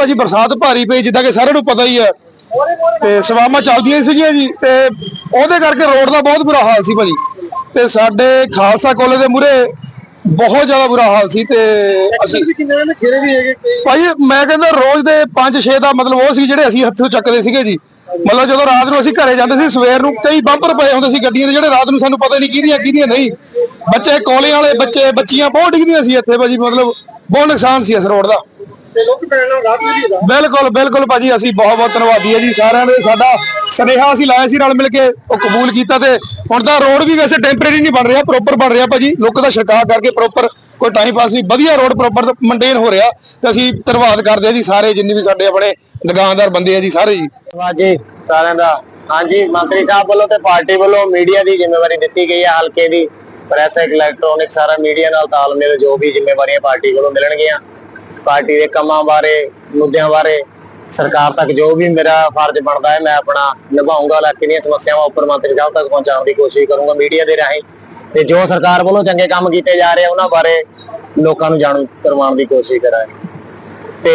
ਭਾਜੀ ਬਰਸਾਤ ਭਾਰੀ ਪਈ ਜਿੱਦਾਂ ਕਿ ਸਾਰਿਆਂ ਨੂੰ ਪਤਾ ਹੀ ਹੈ। ਤੇ ਸਵਾਮਾਂ ਚੱਲਦੀਆਂ ਸੀਗੀਆਂ ਜੀ ਤੇ ਉਹਦੇ ਕਰਕੇ ਰੋਡ ਦਾ ਬਹੁਤ ਬੁਰਾ ਹਾਲ ਸੀ ਭਾਜੀ। ਤੇ ਸਾਡੇ ਖਾਲਸਾ ਕਾਲਜ ਦੇ ਮੂਹਰੇ ਬਹੁਤ ਜ਼ਿਆਦਾ ਬੁਰਾ ਹਾਲ ਸੀ ਤੇ ਅਸੀਂ ਕਿੰਨੇ ਨੇ ਘੇਰੇ ਵੀ ਹੈਗੇ? ਭਾਈ ਮੈਂ ਕਹਿੰਦਾ ਰੋਜ਼ ਦੇ 5-6 ਦਾ ਮਤਲਬ ਉਹ ਸੀ ਜਿਹੜੇ ਅਸੀਂ ਹੱਥੋਂ ਚੱਕਦੇ ਸੀਗੇ ਜੀ। ਮਤਲਬ ਜਦੋਂ ਰਾਤ ਨੂੰ ਅਸੀਂ ਘਰੇ ਜਾਂਦੇ ਸੀ ਸਵੇਰ ਨੂੰ ਕਈ ਬੰਪਰ ਪਏ ਹੁੰਦੇ ਸੀ ਗੱਡੀਆਂ ਦੇ ਜਿਹੜੇ ਰਾਤ ਨੂੰ ਸਾਨੂੰ ਪਤਾ ਨਹੀਂ ਕਿਹਦੀਆਂ ਕਿਹਦੀਆਂ ਨਹੀਂ। ਬੱਚੇ ਕਾਲਜ ਵਾਲੇ ਬੱਚੇ ਬੱਚੀਆਂ ਬਹੁਤ ਡਿੱਗਦੀਆਂ ਸੀ ਇੱਥੇ ਭਾਜੀ ਮਤਲਬ ਬਹੁਤ ਨੁਕਸਾਨ ਸੀ ਇਸ ਰੋਡ ਦਾ। ਨਾਲ ਬਿਲਕੁਲ ਬਿਲਕੁਲ ਭਾਜੀ ਅਸੀਂ ਬਹੁਤ ਬਹੁਤ ਧੰਨਵਾਦੀ ਹੈ ਜੀ ਸਾਰਿਆਂ ਦੇ। ਸਾਡਾ ਸੁਨੇਹਾ ਅਸੀਂ ਲਾਇਆ ਸੀ ਰਲ ਮਿਲ ਕੇ ਉਹ ਕਬੂਲ ਕੀਤਾ ਤੇ ਹੁਣ ਤਾਂ ਰੋਡ ਵੀ ਵੈਸੇ ਟੈਂਪਰੇਰੀ ਨਹੀਂ ਬਣ ਰਿਹਾ ਪ੍ਰੋਪਰ ਬਣ ਰਿਹਾ ਭਾਜੀ। ਲੋਕਾਂ ਦਾ ਛਿੜਕਾਅ ਕਰਕੇ ਪ੍ਰੋਪਰ ਕੋਈ ਟਾਈਮ ਪਾਸ ਨਹੀਂ। ਵਧੀਆ ਰੋਡ ਪ੍ਰੋਪਰ ਮੇਨਟੇਨ ਹੋ ਰਿਹਾ ਤੇ ਅਸੀਂ ਧੰਨਵਾਦ ਕਰਦੇ ਹਾਂ ਜੀ ਸਾਰੇ ਜਿੰਨੇ ਵੀ ਸਾਡੇ ਆਪਣੇ ਦੁਕਾਨਦਾਰ ਬੰਦੇ ਆ ਜੀ ਸਾਰੇ ਜੀ। ਧੰਨਵਾਦ ਜੀ ਸਾਰਿਆਂ ਦਾ। ਹਾਂਜੀ ਮੰਤਰੀ ਸਾਹਿਬ ਵੱਲੋਂ ਤੇ ਪਾਰਟੀ ਵੱਲੋਂ ਮੀਡੀਆ ਦੀ ਜ਼ਿੰਮੇਵਾਰੀ ਦਿੱਤੀ ਗਈ ਹੈ ਹਲਕੇ ਦੀ। ਪ੍ਰੈਸ ਇਲੈਕਟ੍ਰੋਨਿਕ ਸਾਰਾ ਮੀਡੀਆ ਨਾਲ ਤਾਲਮੇਲ ਜੋ ਵੀ ਜ਼ਿੰਮੇਵਾਰੀਆਂ ਪਾਰਟੀ ਵੱਲੋਂ ਮਿਲਣਗੀਆਂ। ਪਾਰਟੀ ਦੇ ਕੰਮਾਂ ਬਾਰੇ, ਮੁੱਦਿਆਂ ਬਾਰੇ, ਸਰਕਾਰ ਤੱਕ ਜੋ ਵੀ ਮੇਰਾ ਫਰਜ਼ ਬਣਦਾ ਹੈ, ਮੈਂ ਆਪਣਾ ਨਿਭਾਊਂਗਾ ਇਲਾਕੇ ਦੀਆਂ ਸਮੱਸਿਆਵਾਂ ਉੱਪਰ ਮੰਤਰੀ ਸਾਹਿਬ ਤੱਕ ਪਹੁੰਚਾਉਣ ਦੀ ਕੋਸ਼ਿਸ਼ ਕਰੂੰਗਾ, ਮੀਡੀਆ ਦੇ ਰਾਹੀਂ। ਤੇ ਜੋ ਸਰਕਾਰ ਵੱਲੋਂ ਚੰਗੇ ਕੰਮ ਕੀਤੇ ਜਾ ਰਹੇ ਆ, ਉਹਨਾਂ ਬਾਰੇ ਲੋਕਾਂ ਨੂੰ ਜਾਣੂ ਕਰਵਾਉਣ ਦੀ ਕੋਸ਼ਿਸ਼ ਕਰਾਂਗੇ। ਤੇ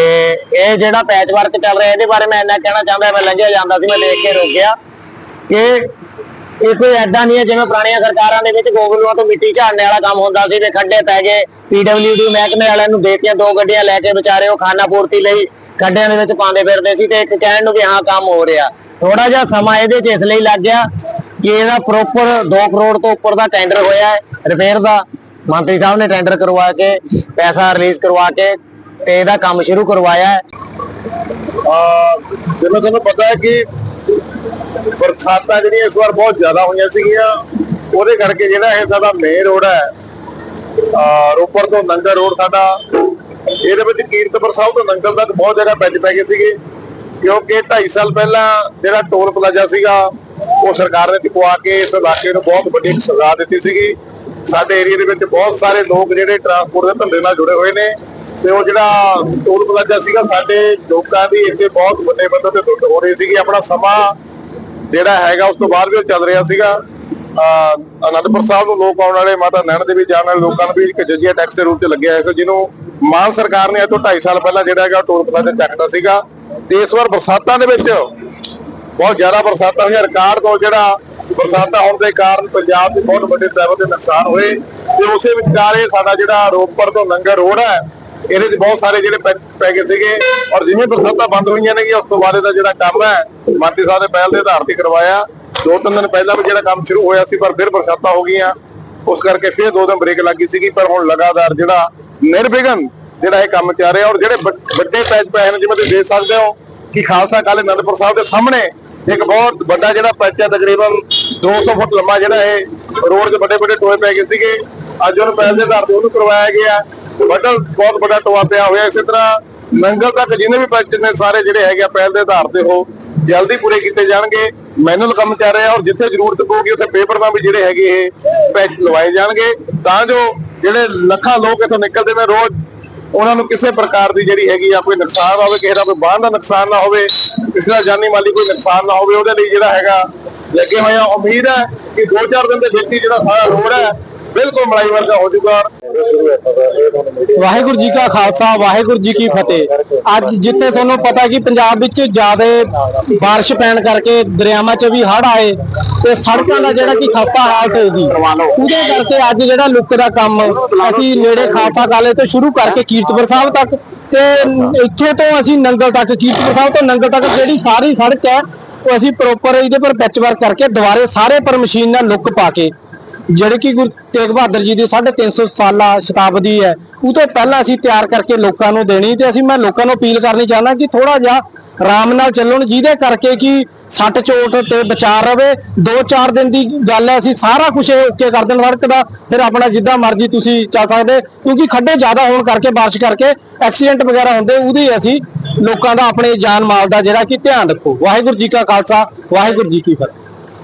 ਇਹ ਜਿਹੜਾ ਪੈਚ ਵਰਕ ਚੱਲ ਰਿਹਾ, ਇਹਦੇ ਬਾਰੇ ਮੈਂ ਇੰਨਾ ਕਹਿਣਾ ਚਾਹੁੰਦਾ, ਮੈਂ ਲੰਘਿਆ ਜਾਂਦਾ ਸੀ, ਮੈਂ ਦੇਖ ਕੇ ਰੁਕ ਗਿਆ ਕਿ ਇਹ ਕੋਈ ਐਦਾਂ ਨਹੀਂ ਹੈ ਜਿਵੇਂ ਪੁਰਾਣੀਆਂ ਸਰਕਾਰਾਂ ਦੇ ਵਿੱਚ ਗੋਗਲੂਆਂ ਤੋਂ ਮਿੱਟੀ ਝਾੜਨੇ ਵਾਲਾ ਕੰਮ ਹੁੰਦਾ ਸੀ ਤੇ ਖੱਡੇ ਪੈ ਗਏ। ਪੀਡਬਲਯੂਡੀ ਮਹਿਕਮੇ ਵਾਲਿਆਂ ਨੂੰ ਦੇਤੀਆਂ ਦੋ ਗੱਡੀਆਂ ਲੈ ਕੇ ਵਿਚਾਰੇ ਉਹ ਖਾਨਾ ਪੂਰਤੀ ਲਈ ਖੱਡਿਆਂ ਦੇ ਵਿੱਚ ਪਾਉਂਦੇ ਫਿਰਦੇ ਸੀ ਤੇ ਇੱਕ ਕਹਿਣ ਨੂੰ ਵੀ ਹਾਂ, ਕੰਮ ਹੋ ਰਿਹਾ। ਥੋੜਾ ਜਿਹਾ ਸਮਾਂ ਇਹਦੇ 'ਚ ਇਸ ਲਈ ਲੱਗ ਗਿਆ ਕਿ ਇਹਦਾ ਪ੍ਰੋਪਰ 2 ਕਰੋੜ ਤੋਂ ਉੱਪਰ ਦਾ ਟੈਂਡਰ ਹੋਇਆ ਹੈ ਰਿਪੇਅਰ ਦਾ। ਮੰਤਰੀ ਸਾਹਿਬ ਨੇ ਟੈਂਡਰ ਕਰਵਾ ਕੇ, ਪੈਸਾ ਰਿਲੀਜ਼ ਕਰਵਾ ਕੇ ਤੇ ਇਹਦਾ ਕੰਮ ਸ਼ੁਰੂ ਕਰਵਾਇਆ ਹੈ। ਜਿਵੇਂ ਤੁਹਾਨੂੰ ਪਤਾ ਹੈ ਕਿ ਬਰਸਾਤਾਂ ਜਿਹੜੀਆਂ ਇਸ ਵਾਰ ਬਹੁਤ ਜ਼ਿਆਦਾ ਹੋਈਆਂ ਸੀਗੀਆਂ, ਉਹਦੇ ਕਰਕੇ ਜਿਹੜਾ ਇਹ ਸਾਡਾ ਮੇਨ ਰੋਡ ਹੈ ਅਹ ਰੋਪੜ ਤੋਂ ਨੰਗਲ ਰੋਡ ਸਾਡਾ, ਇਹਦੇ ਵਿੱਚ ਕੀਰਤਪੁਰ ਸਾਹਿਬ ਤੋਂ ਨੰਗਲ ਤੱਕ ਬਹੁਤ ਜਗ੍ਹਾ ਪੈਚ ਪੈ ਗਏ ਸੀਗੇ, ਕਿਉਂਕਿ 2.5 ਸਾਲ ਪਹਿਲਾਂ ਜਿਹੜਾ ਟੋਲ ਪਲਾਜ਼ਾ ਸੀਗਾ, ਉਹ ਸਰਕਾਰ ਨੇ ਚੁਕਵਾ ਕੇ ਇਸ ਇਲਾਕੇ ਨੂੰ ਬਹੁਤ ਵੱਡੀ ਸਜ਼ਾ ਦਿੱਤੀ ਸੀਗੀ। ਸਾਡੇ ਏਰੀਆ ਦੇ ਵਿੱਚ ਬਹੁਤ ਸਾਰੇ ਲੋਕ ਜਿਹੜੇ ਟਰਾਂਸਪੋਰਟ ਦੇ ਧੰਦੇ ਨਾਲ ਜੁੜੇ ਹੋਏ ਨੇ, ਤੇ ਉਹ ਜਿਹੜਾ ਟੋਲ ਪਲਾਜ਼ਾ ਸੀਗਾ, ਸਾਡੇ ਲੋਕਾਂ ਦੀ ਇੱਥੇ ਬਹੁਤ ਵੱਡੇ ਪੱਧਰ ਤੇ ਲੁੱਟ ਹੋ ਰਹੀ ਸੀਗੀ। ਆਪਣਾ ਸਮਾਂ ਜਿਹੜਾ ਹੈਗਾ ਉਸ ਤੋਂ ਬਾਅਦ ਵੀ ਉਹ ਚੱਲ ਰਿਹਾ ਸੀਗਾ। ਅਨੰਦਪੁਰ ਸਾਹਿਬ ਨੂੰ ਲੋਕ ਆਉਣ ਵਾਲੇ ਮਾਤਾ ਨੈਣ ਦੇ ਵੀ ਜਾਣ ਵਾਲੇ ਲੋਕਾਂ ਨੂੰ ਵੀ ਇੱਕ ਜਜੀਆ ਟੈਕਸ ਦੇ ਰੂਪ 'ਚ ਲੱਗਿਆ ਹੋਇਆ ਜਿਹਨੂੰ ਮਾਨ ਸਰਕਾਰ ਨੇ ਅੱਜ ਤੋਂ 2.5 ਸਾਲ ਪਹਿਲਾਂ ਜਿਹੜਾ ਹੈਗਾ ਟੋਲ ਪਲਾਜ਼ਾ ਚੱਕਦਾ ਸੀਗਾ। ਤੇ ਇਸ ਵਾਰ ਬਰਸਾਤਾਂ ਦੇ ਵਿੱਚ ਬਹੁਤ ਜ਼ਿਆਦਾ ਬਰਸਾਤਾਂ ਹੋਈਆਂ। ਰਿਕਾਰਡ ਤੋਂ ਜਿਹੜਾ ਬਰਸਾਤਾਂ ਹੋਣ ਦੇ ਕਾਰਨ ਪੰਜਾਬ ਦੇ ਬਹੁਤ ਵੱਡੇ ਲੈਵਲ ਤੇ ਨੁਕਸਾਨ ਹੋਏ। ਤੇ ਉਸੇ ਵਿਚਾਲੇ ਸਾਡਾ ਜਿਹੜਾ ਰੋਪੜ ਤੋਂ ਨੰਗਲ ਰੋਡ ਹੈ ਇਹਦੇ 'ਚ ਬਹੁਤ ਸਾਰੇ ਜਿਹੜੇ ਪੈ- ਪੈ ਗਏ ਸੀਗੇ ਔਰ ਜਿਵੇਂ ਬਰਸਾਤਾਂ ਬੰਦ ਹੋਈਆਂ ਨੇ ਉਸ ਤੋਂ ਬਾਅਦ ਇਹਦਾ ਜਿਹੜਾ ਕੰਮ ਹੈ ਮੰਤਰੀ ਸਾਹਿਬ ਦੇ ਪਹਿਲ ਦੇ ਆਧਾਰ ਤੇ ਕਰਵਾਇਆ। ਦੋ ਤਿੰਨ ਦਿਨ ਪਹਿਲਾਂ ਵੀ ਜਿਹੜਾ ਕੰਮ ਸ਼ੁਰੂ ਹੋਇਆ ਸੀ, ਪਰ ਫਿਰ ਬਰਸਾਤਾਂ ਹੋ ਗਈਆਂ। ਉਸ ਕਰਕੇ ਫਿਰ ਦੋ ਦਿਨ ਬ੍ਰੇਕ ਲੱਗੀ ਸੀਗੀ, ਪਰ ਹੁਣ ਲਗਾਤਾਰ ਜਿਹੜਾ ਨਿਰਵਿਘਨ ਜਿਹੜਾ ਇਹ ਕੰਮ ਚੱਲ ਰਿਹਾ ਔਰ ਜਿਹੜੇ ਵੱਡੇ ਪੈਚ ਪਏ ਨੇ ਜਿਵੇਂ ਤੁਸੀਂ ਦੇਖ ਸਕਦੇ ਹੋ ਕਿ ਖਾਲਸਾ ਕਾਲਜ ਅਨੰਦਪੁਰ ਸਾਹਿਬ ਦੇ ਸਾਹਮਣੇ ਇੱਕ ਬਹੁਤ ਵੱਡਾ ਜਿਹੜਾ ਪੈਚ ਹੈ, ਤਕਰੀਬਨ 200 ਫੁੱਟ ਲੰਮਾ ਜਿਹੜਾ ਇਹ ਰੋਡ 'ਤੇ ਵੱਡੇ ਵੱਡੇ ਟੋਏ ਪੈ ਗਏ ਸੀਗੇ। ਅੱਜ ਉਹਨੂੰ ਪਹਿਲ ਦੇ ਆਧਾਰ ਤੇ ਉਹਨੂੰ ਕਰਵਾਇਆ ਗਿਆ। ਵੱਡਾ, ਬਹੁਤ ਵੱਡਾ ਟੋਆ ਪਿਆ ਹੋਇਆ। ਇਸੇ ਤਰ੍ਹਾਂ ਨੰਗਲ ਤੱਕ ਜਿੰਨੇ ਵੀ ਪੈਚ ਨੇ, ਸਾਰੇ ਜਿਹੜੇ ਹੈਗੇ ਪਹਿਲ ਦੇ ਆਧਾਰ ਤੇ ਉਹ ਜਲਦੀ ਪੂਰੇ ਕੀਤੇ ਜਾਣਗੇ। ਮੈਨੂਅਲ ਕੰਮ ਚੱਲ ਰਿਹਾ ਔਰ ਜਿੱਥੇ ਜ਼ਰੂਰਤ ਪਊਗੀ, ਉੱਥੇ ਪੇਪਰ ਨਾਲ ਵੀ ਜਿਹੜੇ ਹੈਗੇ ਇਹ ਪੈਚ ਲਵਾਏ ਜਾਣਗੇ। ਤਾਂ ਜੋ ਜਿਹੜੇ ਲੱਖਾਂ ਲੋਕ ਇੱਥੋਂ ਨਿਕਲਦੇ ਨੇ ਰੋਜ਼, ਉਹਨਾਂ ਨੂੰ ਕਿਸੇ ਪ੍ਰਕਾਰ ਦੀ ਜਿਹੜੀ ਹੈਗੀ ਆ ਕੋਈ ਨੁਕਸਾਨ ਨਾ ਹੋਵੇ, ਕਿਸੇ ਦਾ ਕੋਈ ਬਾਹਰ ਦਾ ਨੁਕਸਾਨ ਨਾ ਹੋਵੇ, ਕਿਸੇ ਦਾ ਜਾਨੀ ਮਾਲੀ ਕੋਈ ਨੁਕਸਾਨ ਨਾ ਹੋਵੇ, ਉਹਦੇ ਲਈ ਜਿਹੜਾ ਹੈਗਾ ਲੱਗੇ ਹੋਏ ਆ। ਉਮੀਦ ਹੈ ਕਿ 2-4 ਦਿਨ ਦੇ ਵਿੱਚ ਹੀ ਜਿਹੜਾ ਸਾਰਾ ਰੋਡ ਹੈ ਬਿਲਕੁਲ ਮਲਾਈ ਵਰਗਾ ਹੋ ਜਾਊਗਾ। ਵਾਹਿਗੁਰੂ ਜੀ ਕਾ ਖਾਲਸਾ, ਵਾਹਿਗੁਰੂ ਜੀ ਕੀ ਫਤਿਹ। ਅੱਜ ਜਿੱਥੇ ਤੁਹਾਨੂੰ ਪਤਾ ਕਿ ਪੰਜਾਬ ਵਿੱਚ ਜ਼ਿਆਦਾ ਬਾਰਿਸ਼ ਪੈਣ ਕਰਕੇ ਦਰਿਆਵਾਂ 'ਚ ਵੀ ਹੜ੍ਹ ਆਏ ਤੇ ਸੜਕਾਂ ਦਾ ਜਿਹੜਾ ਕਿ ਖਾਤਾ ਹਾਲਤ ਹੈ ਜੀ ਉਹਦੇ ਕਰਕੇ ਅੱਜ ਜਿਹੜਾ ਲੁੱਕ ਦਾ ਕੰਮ ਅਸੀਂ ਨੇੜੇ ਖਾਲਸਾ ਕਾਲੇ ਤੋਂ ਸ਼ੁਰੂ ਕਰਕੇ ਕੀਰਤਪੁਰ ਸਾਹਿਬ ਤੱਕ ਤੇ ਇੱਥੇ ਤੋਂ ਅਸੀਂ ਨੰਗਲ ਤੱਕ, ਕੀਰਤਪੁਰ ਸਾਹਿਬ ਤੋਂ ਨੰਗਲ ਤੱਕ ਜਿਹੜੀ ਸਾਰੀ ਸੜਕ ਹੈ, ਉਹ ਅਸੀਂ ਪ੍ਰੋਪਰ ਇਹਦੇ ਪਰ ਪੈਚ ਵਰਕ ਕਰਕੇ ਦੁਬਾਰੇ ਸਾਰੇ ਪਰ ਮਸ਼ੀਨ ਨਾਲ ਲੁੱਕ ਪਾ ਕੇ ਜਿਹੜੇ ਕਿ ਗੁਰੂ ਤੇਗ ਬਹਾਦਰ ਜੀ ਦੀ 350 ਸਾਲਾ ਸ਼ਤਾਬਦੀ ਹੈ, ਉਹ ਤੋਂ ਪਹਿਲਾਂ ਅਸੀਂ ਤਿਆਰ ਕਰਕੇ ਲੋਕਾਂ ਨੂੰ ਦੇਣੀ ਤੇ ਅਸੀਂ ਮੈਂ ਲੋਕਾਂ ਨੂੰ ਅਪੀਲ ਕਰਨੀ ਚਾਹੁੰਦਾ ਕਿ ਥੋੜਾ ਜਿਹਾ ਆਰਾਮ ਨਾਲ ਚੱਲਣ ਜਿਹਦੇ ਕਰਕੇ ਕਿ ਸੱਟ ਚੋਟ ਤੇ ਬਚਾਅ ਰਵੇ 2-4 ਦਿਨ ਦੀ ਗੱਲ ਹੈ, ਅਸੀਂ ਸਾਰਾ ਕੁਝ ਓਕੇ ਕਰ ਦੇਣ ਸੜਕ ਦਾ, ਫਿਰ ਆਪਣਾ ਜਿੱਦਾਂ ਮਰਜ਼ੀ ਤੁਸੀਂ ਚੱਲ ਸਕਦੇ, ਕਿਉਂਕਿ ਖੱਡੇ ਜ਼ਿਆਦਾ ਹੋਣ ਕਰਕੇ, ਬਾਰਿਸ਼ ਕਰਕੇ ਐਕਸੀਡੈਂਟ ਵਗੈਰਾ ਹੁੰਦੇ, ਉਹਦੀ ਅਸੀਂ ਲੋਕਾਂ ਦਾ ਆਪਣੇ ਜਾਨ ਮਾਲ ਦਾ ਜਿਹੜਾ ਕਿ ਧਿਆਨ ਰੱਖੋ। ਵਾਹਿਗੁਰੂ ਜੀ ਕਾ ਖਾਲਸਾ, ਵਾਹਿਗੁਰੂ ਜੀ ਕੀ ਫਤਿਹ।